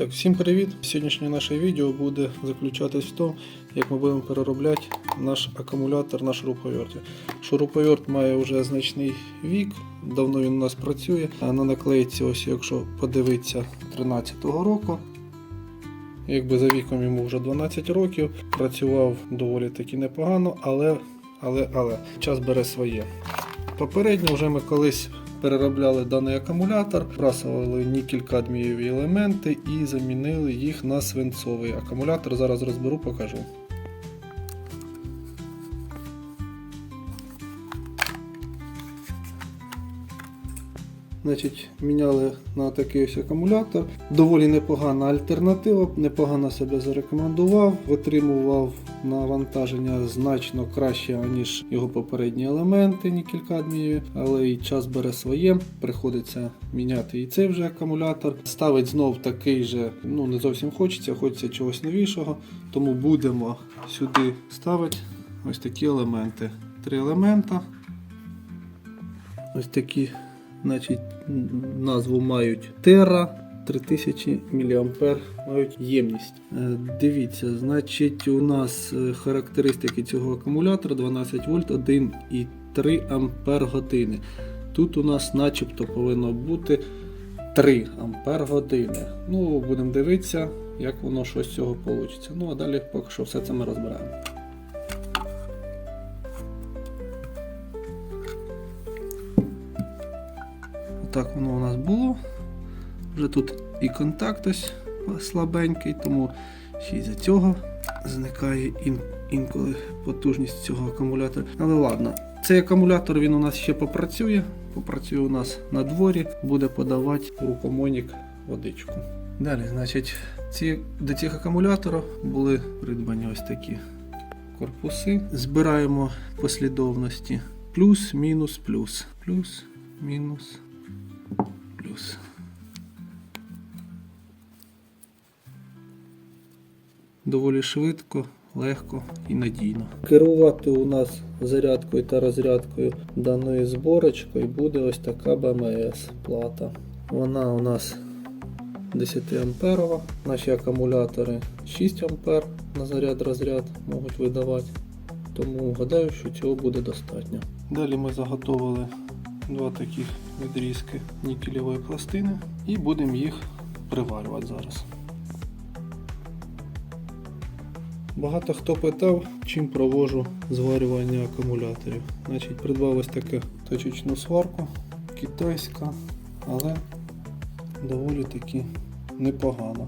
Так, всім привіт! Сьогоднішнє наше відео буде заключатись в тому, як ми будемо переробляти наш акумулятор на шуруповерті. Шуруповерт має вже значний вік, давно він у нас працює. На наклейці, ось якщо подивитися 13-го року, якби за віком йому вже 12 років, працював доволі таки непогано, але, але, але час бере своє. Попередньо вже ми колись переробляли даний акумулятор, прасували нікель-кадмієві елементи і замінили їх на свинцовий акумулятор. Зараз розберу, покажу. Значить, міняли на такий ось акумулятор. Доволі непогана альтернатива, непогано себе зарекомендував, витримував навантаження значно краще, ніж його попередні елементи нікель-кадмієві, але і час бере своє. Приходиться міняти і цей вже акумулятор. Ставить знов такий же, ну не зовсім хочеться, хочеться чогось новішого. Тому будемо сюди ставити ось такі елементи. Три елемента. Ось такі значить, назву мають Terra 3000 мА мають ємність. Е, Дивіться, значить, у нас е, характеристики цього акумулятора 12 вольт 1,3 ампер години. Тут у нас начебто повинно бути 3 ампер години. Ну, будемо дивитися, як воно що з цього вийде. Ну, а далі поки що все це ми розбираємо. Так воно у нас було. Вже тут і контакт ось слабенький, тому ще й за цього зникає ін, інколи потужність цього акумулятора. Але ладно, цей акумулятор він у нас ще попрацює. Попрацює у нас на дворі, буде подавати у рукомойник водичку. Далі, значить, ці, до цих акумуляторів були придбані ось такі корпуси. Збираємо послідовності плюс, мінус, плюс, плюс, мінус, плюс. Доволі швидко, легко і надійно. Керувати у нас зарядкою та розрядкою даною зборочкою буде ось така БМС плата. Вона у нас 10 амперова. Наші акумулятори 6 ампер на заряд розряд можуть видавати. Тому гадаю, що цього буде достатньо. Далі ми заготовили два таких відрізки нікелевої пластини і будемо їх приварювати зараз. Багато хто питав, чим провожу зварювання акумуляторів. Значить, придбав ось таку точечну сварку, китайська, але доволі таки непогана.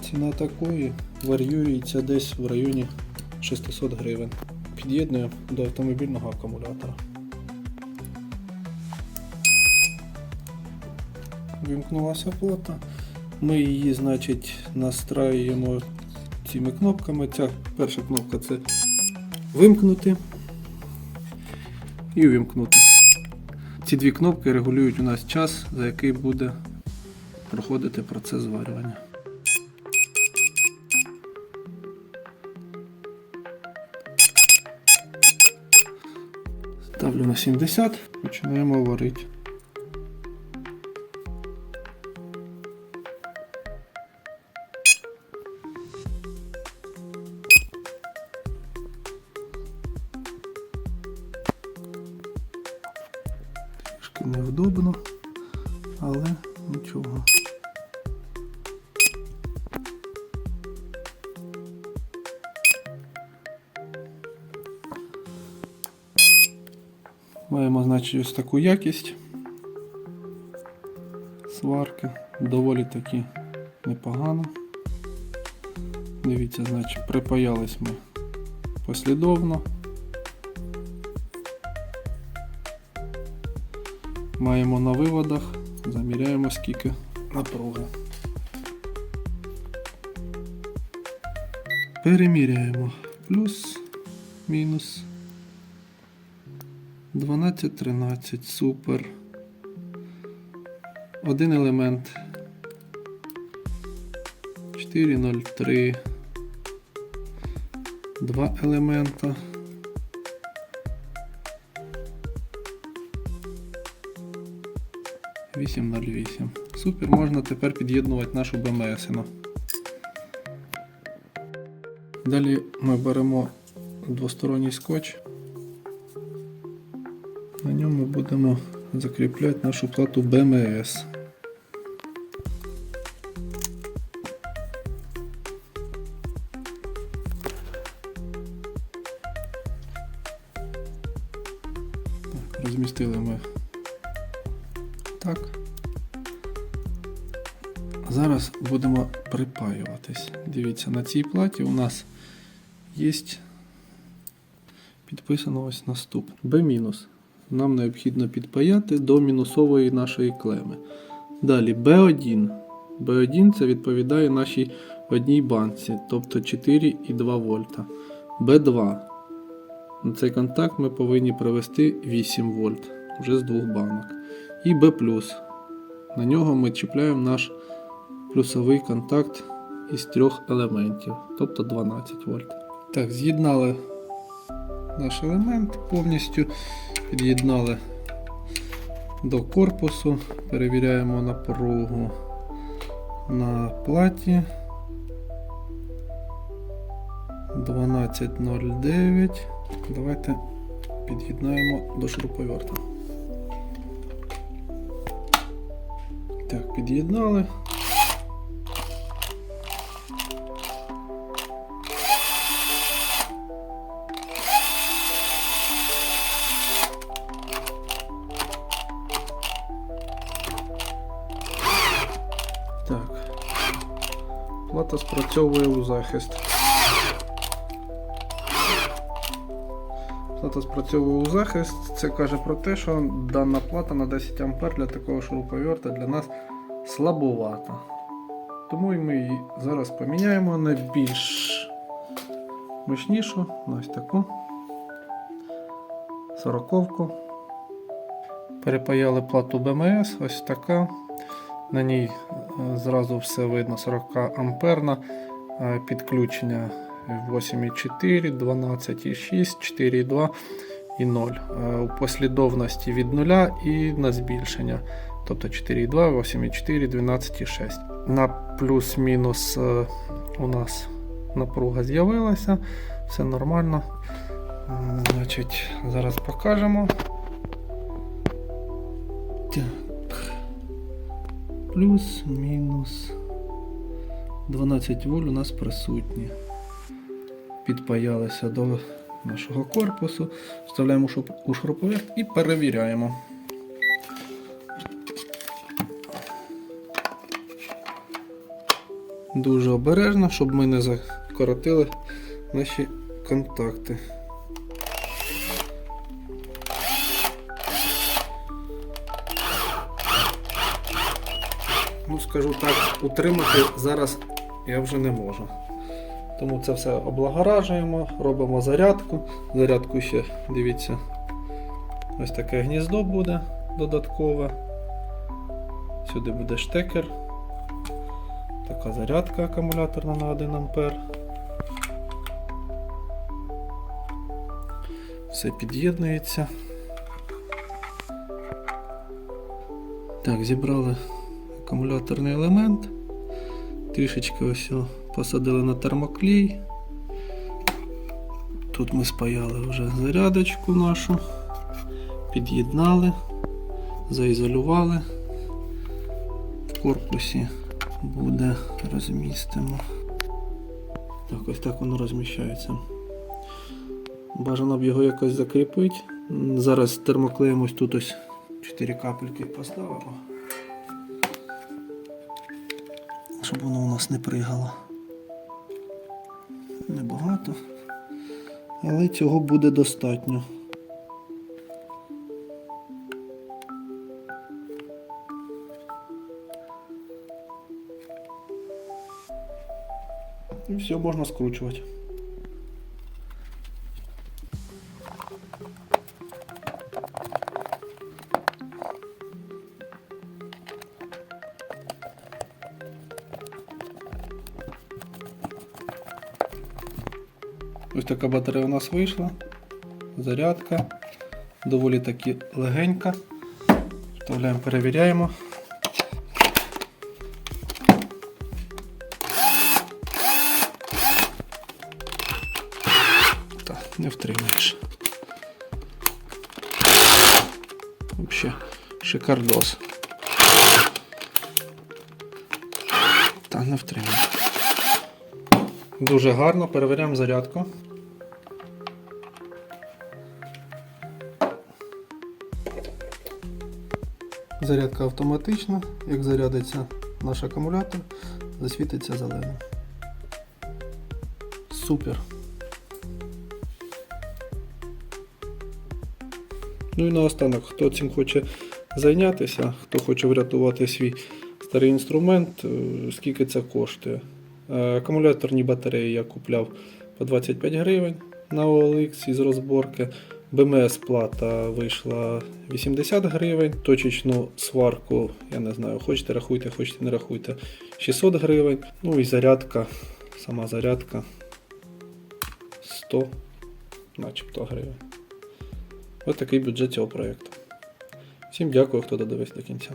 Ціна такої варіюється десь в районі 600 гривень. Під'єднує до автомобільного акумулятора. Вімкнулася плата. Ми її, значить, настраюємо цими кнопками. Ця перша кнопка це вимкнути і увімкнути. Ці дві кнопки регулюють у нас час, за який буде проходити процес зварювання. Ставлю на 70, починаємо варити. Трішки невдобно, але нічого. Маємо, значить, ось таку якість сварки, доволі таки непогано. Дивіться, значить, припаялись ми послідовно. Маємо на виводах, заміряємо скільки напруги. Переміряємо плюс, мінус. 12-13, супер. Один елемент. 403. Два елемента. 808. Супер, можна тепер під'єднувати нашу БМС. -ину. Далі ми беремо двосторонній скотч. На ньому будемо закріпляти нашу плату БМС. Так, розмістили ми так. Зараз будемо припаюватись. Дивіться, на цій платі у нас є підписано ось наступ. B-. Нам необхідно підпаяти до мінусової нашої клеми. Далі B1. B1 це відповідає нашій одній банці, тобто 4,2 вольта. B2. На цей контакт ми повинні провести 8 вольт вже з двох банок. І B+. На нього ми чіпляємо наш плюсовий контакт із трьох елементів, тобто 12 вольт. Так, з'єднали наш елемент повністю, під'єднали до корпусу, перевіряємо напругу на платі 12.09. Давайте під'єднаємо до шуруповерта. Так, під'єднали. Так. Плата спрацьовує у захист. Плата спрацьовує у захист. Це каже про те, що дана плата на 10 А для такого шуруповерта для нас слабовата. Тому і ми її зараз поміняємо на більш мощнішу, на ось таку сороковку. Перепаяли плату БМС, ось така. На ній е, зразу все видно 40 амперна е, підключення 8,4, 12,6, 4,2 і 0. Е, У послідовності від 0 і на збільшення. Тобто 4,2, 8,4, 12,6. На плюс-мінус е, у нас напруга з'явилася, все нормально. Е, Значить, зараз покажемо. Плюс-мінус 12 воль у нас присутні. Підпаялися до нашого корпусу, вставляємо у шуруповерт і перевіряємо. Дуже обережно, щоб ми не закоротили наші контакти. Ну, скажу так, утримати зараз я вже не можу. Тому це все облагоражуємо, робимо зарядку. Зарядку ще, дивіться, ось таке гніздо буде додаткове. Сюди буде штекер. Така зарядка акумуляторна на 1 А. Все під'єднується. Так, зібрали акумуляторний елемент. Трішечки ось посадили на термоклей. Тут ми спаяли вже зарядочку нашу, під'єднали, заізолювали. В корпусі буде розмістимо. Так, ось так воно розміщається. Бажано б його якось закріпити. Зараз термоклеєм ось тут ось 4 капельки поставимо. Щоб воно у нас не пригало. Небагато. Але цього буде достатньо. І все можна скручувати. Ось така батарея у нас вийшла. Зарядка. Доволі таки легенька. Вставляємо, перевіряємо. Не втримаєш. Взагалі, шикардос. Та не втримає. Дуже гарно, перевіряємо зарядку. Зарядка автоматична. Як зарядиться наш акумулятор, засвітиться зеленим. Супер. Ну і наостанок, хто цим хоче зайнятися, хто хоче врятувати свій старий інструмент, е, скільки це коштує. Е, Акумуляторні батареї я купляв по 25 гривень на OLX із розборки. БМС плата вийшла 80 гривень. Точечну сварку, я не знаю, хочете рахуйте, хочете не рахуйте, 600 гривень. Ну і зарядка, сама зарядка 100 начебто гривень. Ось такий бюджет цього проєкту. Всім дякую, хто додивився до кінця.